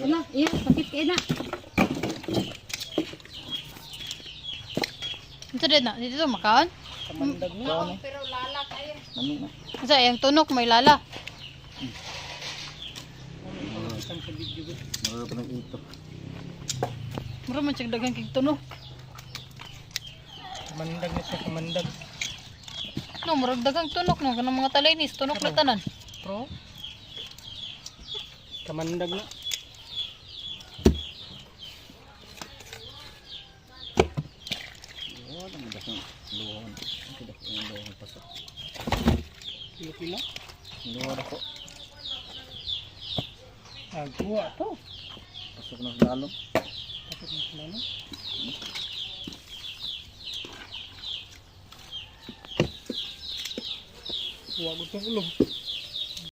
Wala, iya, sakit kayo na. Ito din na, dito makaon. Kamandag na. Pero lala kayo. Nami na. Sa yung tunok may lala. Mara pa ng ito. Mura man siya daghang kig tunok. Kamandag na siya, kamandag. No, murag daghang tunok no kanang mga talainis, tunok na tanan. Pro? Kamandag na. Luwa lang dakong luwan. Ang dakong luwan pasok. Kilo kilo? Luwa ako. Agwa to. Pasok na sa lalong. Pasok na sa lalong. Huwag ko itong ulong.